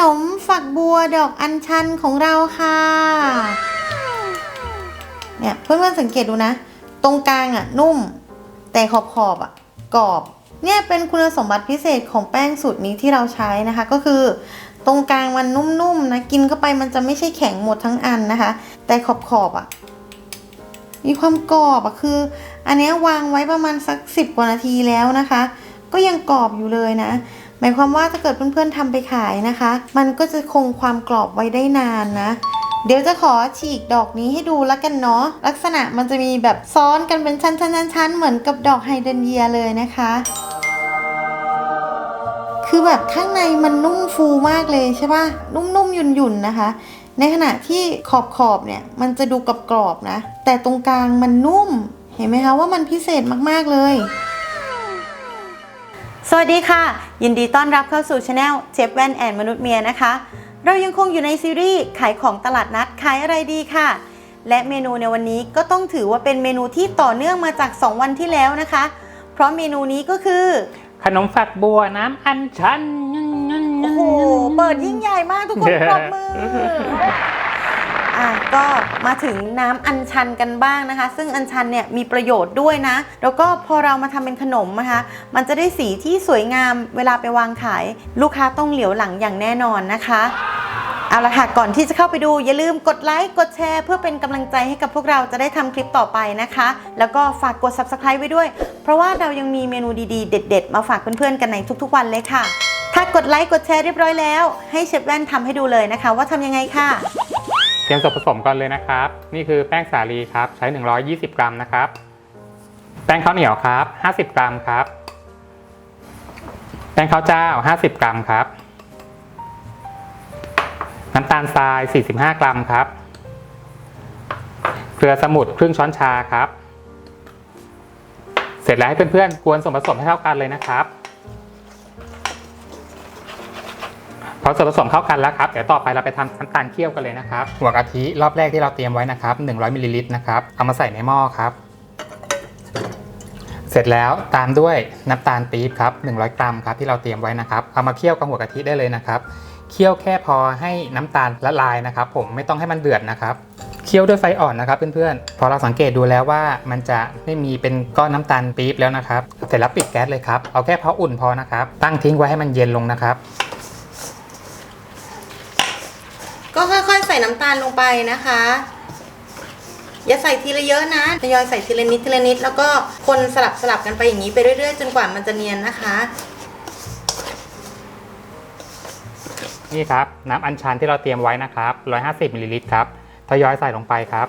นมฝักบัวดอกอัญชันของเราค่ะ เนี่ยเพื่อนๆสังเกตดูนะ ตรงกลางอะนุ่ม แต่ขอบขอบอะกรอบ เนี่ยเป็นคุณสมบัติพิเศษของแป้งสูตรนี้ที่เราใช้นะคะ ก็คือ ตรงกลางมันนุ่มๆนะกินเข้าไปมันจะไม่ใช่แข็งหมดทั้งอันนะคะ แต่ขอบขอบอะมีความกรอบอะคือ อันนี้วางไว้ประมาณสักสิบกว่านาทีแล้วนะคะ ก็ยังกรอบอยู่เลยนะ หมายความว่าถ้าเกิดเพื่อนๆทำไปขายนะคะ มันก็จะคงความกรอบไว้ได้นานนะ เดี๋ยวจะขอฉีกดอกนี้ให้ดูแล้วกันเนาะลักษณะมันจะมีแบบซ้อนกันเป็นชั้นๆๆๆเหมือนกับดอกไฮเดรนเยียเลยนะคะคือแบบข้างในมันนุ่มฟูมากเลยใช่ปะนุ่มๆหยุ่นๆ นะคะ ในขณะที่ขอบๆเนี่ย มันจะดูกรอบๆนะ แต่ตรงกลางมันนุ่ม เห็นไหมคะว่ามันพิเศษมากๆเลย สวัสดีค่ะ ยินดีต้อนรับเข้าสู่ช anel เชฟแว่นแอนมนุษย์เมียนะคะ เรายังคงอยู่ในซีรีส์ขายของตลาดนัดขายอะไรดีค่ะ และเมนูในวันนี้ก็ต้องถือว่าเป็นเมนูที่ต่อเนื่องมาจาก 2 วันที่แล้วนะคะ เพราะเมนูนี้ก็คือ ขนมฝักบัวน้ำอัญชัน โอ้โห เปิดยิ่งใหญ่มากทุกคนปรบมือ อะก็มาถึงน้ำอัญชันกันบ้างนะคะ ซึ่งอัญชันเนี่ยมีประโยชน์ด้วยนะ แล้วก็พอเรามาทำเป็นขนมนะคะ มันจะได้สีที่สวยงามเวลาไปวางขาย ลูกค้าต้องเหลียวหลังอย่างแน่นอนนะคะเอาละค่ะ ก่อนที่จะเข้าไปดูอย่าลืมกดไลค์ กดแชร์ เพื่อเป็นกำลังใจให้กับพวกเราจะได้ทำคลิปต่อไปนะคะ แล้วก็ฝากกด subscribe ไว้ด้วย เพราะว่าเรายังมีเมนูดีๆ เด็ด ๆ มาฝากเพื่อนๆ กันในทุกๆ วันเลยค่ะ ถ้ากดไลค์ กดแชร์เรียบร้อยแล้ว ให้เชฟแว่นทำให้ดูเลยนะคะ ว่าทำยังไงค่ะ รียมส่วนผสมก่อนเลยนะครับ นี่คือแป้งสาลีครับ ใช้ 120 กรัมนะครับ แป้งข้าวเหนียวครับ 50 กรัมครับ แป้งข้าวเจ้า 50 กรัมครับ น้ำตาลทราย 45 กรัมครับ เกลือสมุนครึ่งช้อนชาครับ เสร็จแล้วให้เพื่อนๆกวนส่วนผสมให้เข้ากันเลยนะครับ พอส่วนผสมเข้ากันแล้วครับ เดี๋ยวต่อไปเราไปทำน้ำตาลเคี่ยวกันเลยนะครับ หัวกะทิรอบแรกที่เราเตรียมไว้นะครับ 100มิลลิลิตรนะครับ เอามาใส่ในหม้อครับ เสร็จแล้วตามด้วยน้ำตาลปี๊บครับ 100 กรัมครับที่เราเตรียมไว้นะครับ เอามาเคี่ยวกับหัวกะทิได้เลยนะครับ เคี่ยวแค่พอให้น้ำตาลละลายนะครับ ผมไม่ต้องให้มันเดือดนะครับ เคี่ยวด้วยไฟอ่อนนะครับเพื่อนๆ พอเราสังเกตดูแล้วว่ามันจะไม่มีเป็นก้อนน้ำตาลปี๊บแล้วนะครับ เสร็จแล้วปิดแก๊สเลยครับ เอาแค่พออุ่นพอนะครับ ตั้งทิ้งไว้ให้มันเย็นลงนะครับ ก็ค่อยๆ ใส่น้ำตาลลงไปนะคะ อย่าใส่ทีละเยอะนะทยอยใส่ทีละนิดทีละนิด แล้วก็คนสลับสลับกันไปอย่างนี้ไปเรื่อยๆ จนกว่ามันจะเนียนนะคะ นี่ครับ น้ำอัญชันที่เราเตรียมไว้นะครับ 150มิลลิลิตรครับทยอยใส่ลงไปครับ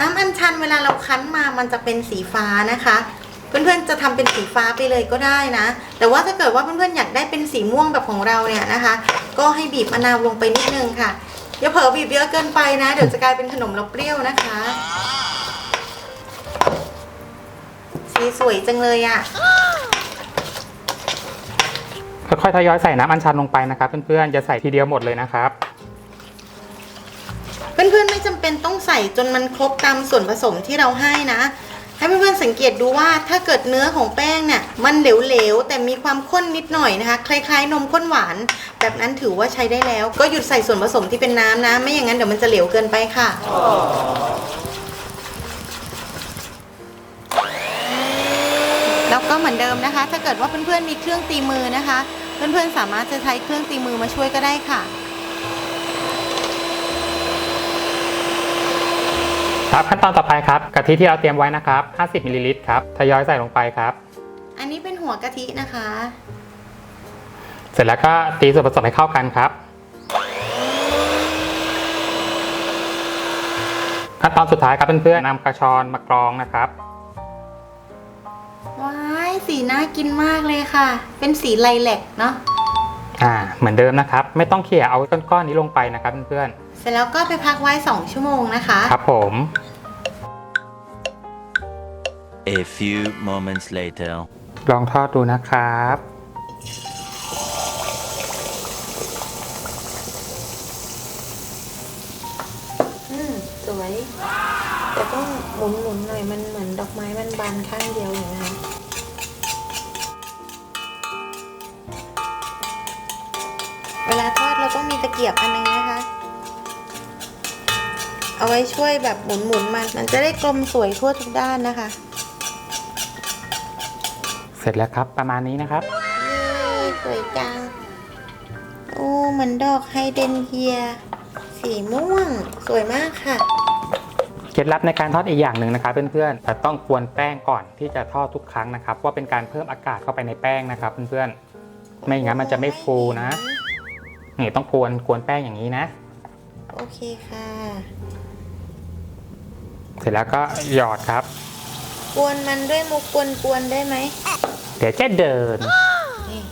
น้ำอัญชันเวลาเราคั้นมามันจะเป็นสีฟ้านะคะ เพื่อนๆจะทำเป็นสีฟ้าไปเลยก็ได้นะ แต่ว่าถ้าเกิดว่าเพื่อนๆอยากได้เป็นสีม่วงแบบของเราเนี่ยนะคะ ก็ให้บีบมะนาวลงไปนิดนึงค่ะอย่าเผลอบีบเยอะเกินไปนะ เดี๋ยวจะกลายเป็นขนมแล้วเปรี้ยวนะคะ สีสวยจังเลยอะ่ะค่อยๆทยอยใส่น้ำอัญชันลงไปนะครับเพื่อนๆจะใส่ทีเดียวหมดเลยนะครับเพื่อนๆไม่จำเป็นต้องใส่จนมันครบตามส่วนผสมที่เราให้นะ ให้เพื่อนๆสังเกตดูว่าถ้าเกิดเนื้อของแป้งเนี่ยมันเหลวๆแต่มีความข้นนิดหน่อยนะคะ คล้ายๆ นมข้นหวาน แบบนั้นถือว่าใช้ได้แล้ว ก็หยุดใส่ส่วนผสมที่เป็นน้ำนะ ไม่อย่างนั้นเดี๋ยวมันจะเหลวเกินไปค่ะแล้วก็เหมือนเดิมนะคะ ถ้าเกิดว่าเพื่อนๆมีเครื่องตีมือนะคะ เพื่อนๆสามารถจะใช้เครื่องตีมือมาช่วยก็ได้ค่ะ ครับขั้นตอนต่อไปครับกะทิที่เราเตรียมไว้นะครับ 50มิลลิลิตรครับทยอยใส่ลงไปครับ อันนี้เป็นหัวกะทินะคะ เสร็จแล้วก็ตีส่วนผสมให้เข้ากันครับขั้นตอนสุดท้ายครับเพื่อนๆนำกระชอนมากรองนะครับว้ายสีน่ากินมากเลยค่ะ เป็นสีไลแลกเนาะ อ่าเหมือนเดิมนะครับ ไม่ต้องเขี่ยเอาก้อนๆนี้ลงไปนะครับเพื่อนเสร็จแล้วก็ไปพักไว้ 2 ชั่วโมงนะคะ ๆครับผม A few moments later. ลองทอดดูนะครับ อืมสวย แต่ต้องหมุนๆหน่อยมันเหมือนดอกไม้มันบานข้างเดียวอย่างนี้น ลาทอดเราต้องมีตะเกียบอันนึงนะคะ เอาไว้ช่วยแบบหมุนๆมัน มันจะได้กลมสวยทั่วทุกด้านนะคะ เสร็จแล้วครับประมาณนี้นะครับนี่สวยจังโอ้เหมือนดอกไฮเดรนเยีย สีม่วง สวยมากค่ะเคล็ดลับในการทอดอีกอย่างหนึ่งนะครับเพื่อนๆแต่ต้องกวนแป้งก่อนที่จะทอดทุกครั้งนะครับว่าเป็นการเพิ่มอากาศเข้าไปในแป้งนะครับเพื่อนๆไม่งั้นมันจะไม่ฟูนะ นี่ต้องกวนกวนแป้งอย่างนี้นะ โอเคค่ะ เสร็จแล้วก็หยอดครับ กวนมันด้วยมุกกวนๆได้ไหม เดี๋ยวจะเดินนี่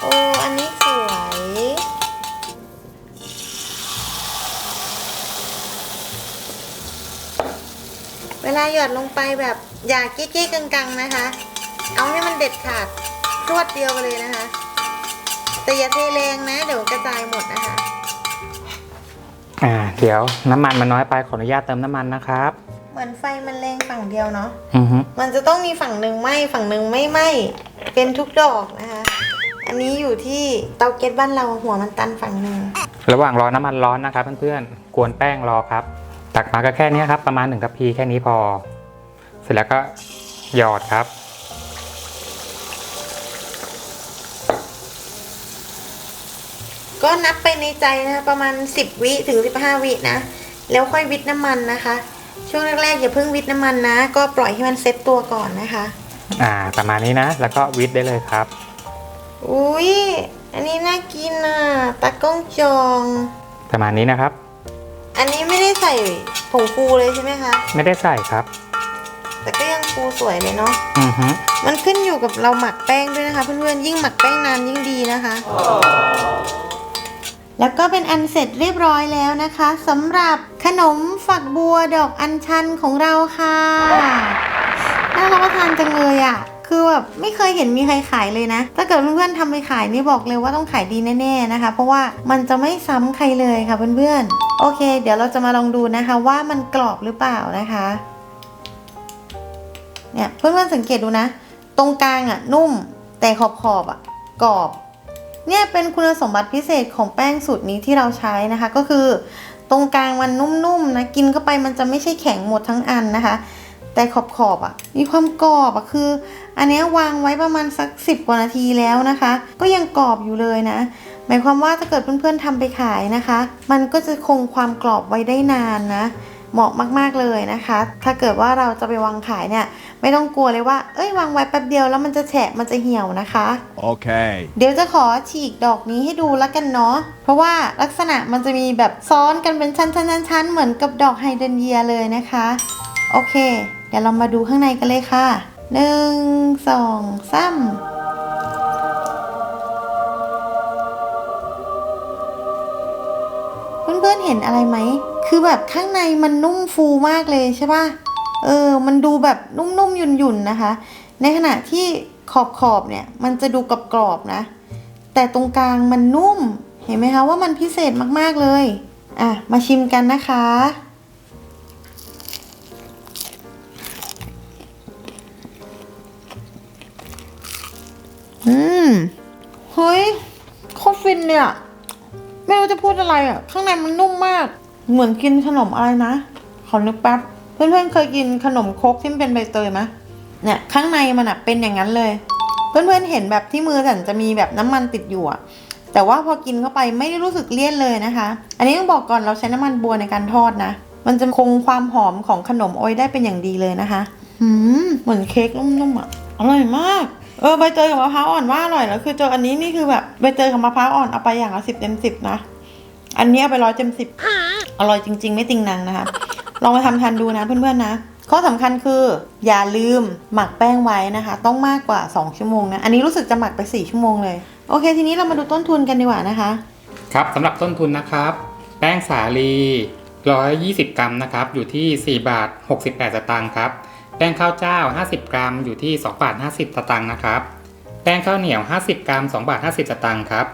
โอ้ อันนี้สวย เวลาหยอดลงไปแบบอย่าเก๊ๆกังๆนะคะ เอาให้มันเด็ดขาด รวดเดียวไปเลยนะคะ แต่อย่าเทแรงนะ เดี๋ยวกระจายหมดนะคะ อ่า เดี๋ยวน้ำมันมันน้อยไปขออนุญาตเติมน้ำมันนะครับ เหมือนไฟมันแรงฝั่งเดียวเนาะ อือฮึมันจะต้องมีฝั่งหนึ่งไหม้ฝั่งหนึ่งไม่ไหม้เป็นทุกดอกนะคะ อันนี้อยู่ที่เตาเก็ตบ้านเราหัวมันตันฝั่งหนึ่งระหว่างรอน้ำมันร้อนนะครับเพื่อนๆ กวนแป้งรอครับ ตักมาก็แค่นี้ครับ ประมาณ1ทัพพีแค่นี้พอ เสร็จแล้วก็หยอดครับ ก็นับไปในใจนะคะประมาณ 10 วิถึง 15 วินะ แล้วค่อยวิทน้ำมันนะคะ ช่วงแรกๆอย่าเพิ่งวิทน้ำมันนะ ก็ปล่อยให้มันเซ็ตตัวก่อนนะคะ อ่าประมาณนี้นะ แล้วก็วิทได้เลยครับ อุ้ยอันนี้น่ากินอะตากล้องจอง ประมาณนี้นะครับ อันนี้ไม่ได้ใส่ผงฟูเลยใช่ไหมคะ ไม่ได้ใส่ครับ แต่ก็ยังฟูสวยเลยเนาะ อือฮึมันขึ้นอยู่กับเราหมักแป้งด้วยนะคะ เพื่อนๆยิ่งหมักแป้งนานยิ่งดีนะคะ แล้วก็เป็นอันเสร็จเรียบร้อยแล้วนะคะสำหรับขนมฝักบัวดอกอัญชันของเราค่ะน่ารับประทานจังเลยอะ่ะคือแบบไม่เคยเห็นมีใครขายเลยนะ ถ้าเกิดเพื่อนๆทำไปขายนี่บอกเลยว่าต้องขายดีแน่ๆนะคะ เพราะว่ามันจะไม่ซ้ำใครเลยค่ะเพื่อนๆ โอเค เดี๋ยวเราจะมาลองดูนะคะว่ามันกรอบหรือเปล่านะคะ เนี่ยเพื่อนๆสังเกตดูนะ ตรงกลางอะนุ่มแต่ขอบขอบๆอะกรอบ เนี่ยเป็นคุณสมบัติพิเศษของแป้งสูตรนี้ที่เราใช้นะคะ ก็คือ ตรงกลางมันนุ่มๆนะกินเข้าไปมันจะไม่ใช่แข็งหมดทั้งอันนะคะ แต่ขอบขอบๆอะ มีความกรอบอะคือ อันนี้วางไว้ประมาณสักสิบกว่านาทีแล้วนะคะ ก็ยังกรอบอยู่เลยนะ หมายความว่าถ้าเกิดเพื่อนๆทำไปขายนะคะ มันก็จะคงความกรอบไว้ได้นานนะ เหมาะมากๆเลยนะคะ ถ้าเกิดว่าเราจะไปวางขายเนี่ย ไม่ต้องกลัวเลยว่า เอ้ยวางไว้แป๊บเดียวแล้วมันจะแฉะมันจะเหี่ยวนะคะ Okay. เดี๋ยวจะขอฉีกดอกนี้ให้ดูแล้วกันเนาะเพราะว่าลักษณะมันจะมีแบบซ้อนกันเป็นชั้นๆๆๆเหมือนกับดอกไฮเดรนเยียเลยนะคะ โอเค เดี๋ยวเรามาดูข้างในกันเลยค่ะหนึ่งสองสาม เพื่อนๆเห็นอะไรไหม คือแบบข้างในมันนุ่มฟูมากเลยใช่ป่ะ เออ มันดูแบบนุ่มๆหยุ่นๆ นะคะ ในขณะที่ขอบขอบๆ เนี่ย มันจะดูกรอบๆ นะ แต่ตรงกลางมันนุ่ม เห็นไหมคะว่ามันพิเศษมากๆ เลย อะ มาชิมกันนะคะ อืม เฮ้ยโคตรฟินเนี่ย พูดอะไรอะ ข้างในมันนุ่มมาก เหมือนกินขนมอะไรนะ ขอนึกแป๊บ เพื่อนๆเคยกินขนมครกที่มันเป็นใบเตยไหมเนี่ยข้างในมันอะเป็นอย่างนั้นเลย เพื่อนๆเห็นแบบที่มือสันจะมีแบบน้ำมันติดอยู่อะแต่ว่าพอกินเข้าไปไม่ได้รู้สึกเลี่ยนเลยนะคะ อันนี้ต้องบอกก่อนเราใช้น้ำมันบัวในการทอดนะ มันจะคงความหอมของขนมโอยได้เป็นอย่างดีเลยนะคะหืมเหมือนเค้กนุ่มๆอะอร่อยมาก เออใบเตยกับมะพร้าวอ่อนว่าอร่อยแล้วคือเจออันนี้นี่คือแบบใบเตยกับมะพร้าวอ่อนเอาไปอย่างละสิบเต็มสิบนะ อันนี้เอาไปร้อยเต็มสิบอร่อยจริง ๆ ไม่ติงนังนะคะ ลองไปทำทานดูนะเพื่อนๆนะข้อสำคัญคืออย่าลืมหมักแป้งไว้นะคะ ต้องมากกว่า 2 ชั่วโมงนะอันนี้รู้สึกจะหมักไป4ชั่วโมงเลยโอเค ทีนี้เรามาดูต้นทุนกันดีกว่านะคะ ครับสำหรับต้นทุนนะครับ แป้งสาลี 120 กรัมนะครับ อยู่ที่ 4 บาท 68 สตางค์ครับ แป้งข้าวเจ้า 50 กรัม อยู่ที่ 2 บาท 50 สตางค์นะครับ แป้งข้าวเหนียว 50 กรัม 2 บาท 50 สตางค์ครับ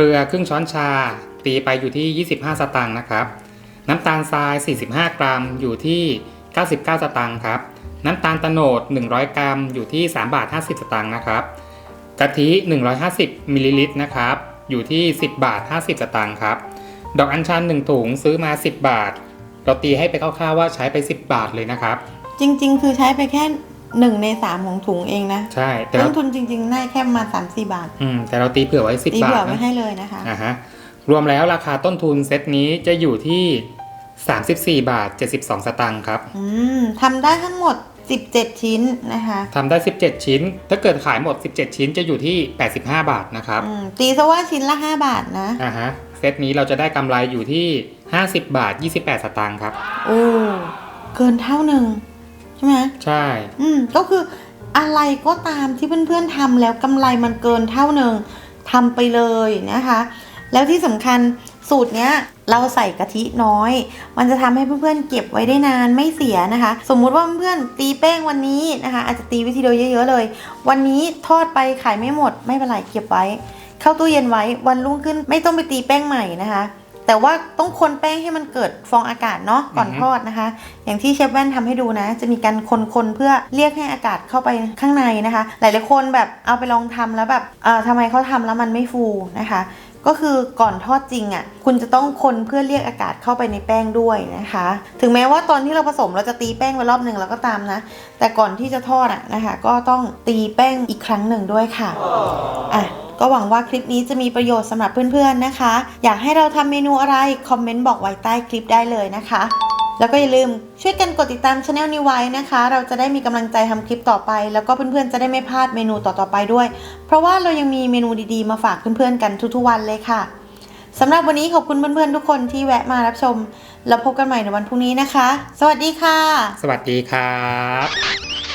กลือครึ่งช้อนชา ตีไปอยู่ที่ 25 สตางค์นะครับ น้ำตาลทราย 45 กรัมอยู่ที่ 99 สตางค์ครับ น้ำตาลโตโนด 100 กรัมอยู่ที่ 3 บาท 50 สตางค์นะครับ กะทิ 150มิลลิลิตรนะครับ อยู่ที่ 10 บาท 50 สตางค์ครับ ดอกอัญชัน 1 ถุงซื้อมา 10 บาท เราตีให้ไปคร่าวๆว่าใช้ไป 10 บาทเลยนะครับ จริง ๆ คือใช้ไปแค่ หนึ่งในสามของถุงเองนะใช่แต่ต้เรานทุนจริงๆได้แค่ประมาสามสี่บาท อืมแต่เราตีเผื่อไว้10ตีบาเผื่ทอไว้นะให้เลยนะคะอ่าฮะรวมแล้วราคาต้นทุนเซตนี้จะอยู่ที่34บาท72สตางค์ครับอืมทำได้ทั้งหมด17ชิ้นนะคะทำได้17ชิ้น ถ้าเกิดขายหมด17ชิ้นจะอยู่ที่85บาทนะครับอืมตีซะว่าชิ้นละ5บาทนะอ่าฮะเซตนี้เราจะได้กำไรอยู่ที่50บาท28สตางค์ครับโอ้เกินเท่าหนึ่ง ใช่ไหมใช่ อืมก็คืออะไรก็ตามที่เพื่อนๆทำแล้วกำไรมันเกินเท่าหนึ่งทำไปเลยนะคะ แล้วที่สำคัญสูตรเนี้ยเราใส่กะทิน้อย มันจะทำให้เพื่อนๆเก็บไว้ได้นานไม่เสียนะคะ สมมุติว่าเพื่อนๆตีแป้งวันนี้นะคะ อาจจะตีวิธีเดียวเยอะๆเลย วันนี้ทอดไปขายไม่หมดไม่เป็นไรเก็บไว้ เข้าตู้เย็นไว้วันรุ่งขึ้นไม่ต้องไปตีแป้งใหม่นะคะ แต่ว่าต้องคนแป้งให้มันเกิดฟองอากาศเนาะก่อนอือฮึทอดนะคะ อย่างที่เชฟแว่นทำให้ดูนะ จะมีการคนๆเพื่อเรียกให้อากาศเข้าไปข้างในนะคะ หลายๆคนแบบเอาไปลองทำแล้วแบบเอ่อทำไมเขาทำแล้วมันไม่ฟูนะคะก็คือก่อนทอดจริงอะ่ะ คุณจะต้องคนเพื่อเรียกอากาศเข้าไปในแป้งด้วยนะคะ ถึงแม้ว่าตอนที่เราผสมเราจะตีแป้งไปรอบหนึ่งแล้วก็ตามนะ แต่ก่อนที่จะทอดอะนะคะ ก็ต้องตีแป้งอีกครั้งหนึ่งด้วยค่ะอะ ก็หวังว่าคลิปนี้จะมีประโยชน์สำหรับเพื่อนๆนะคะ อยากให้เราทำเมนูอะไร คอมเมนต์บอกไว้ใต้คลิปได้เลยนะคะ แล้วก็อย่าลืมช่วยกันกดติดตามช anel นี้ไว้นะคะ เราจะได้มีกำลังใจทำคลิปต่อไป แล้วก็เพื่อนๆจะได้ไม่พลาดเมนูต่อๆไปด้วย เพราะว่าเรายังมีเมนูดีๆมาฝากเพื่อนๆกันทุกๆวันเลยค่ะสำหรับวันนี้ขอบคุณเพื่อนๆทุกคนที่แวะมารับชม แล้วพบกันใหม่ในวันพรุ่งนี้นะคะ สวัสดีค่ะ สวัสดีครับ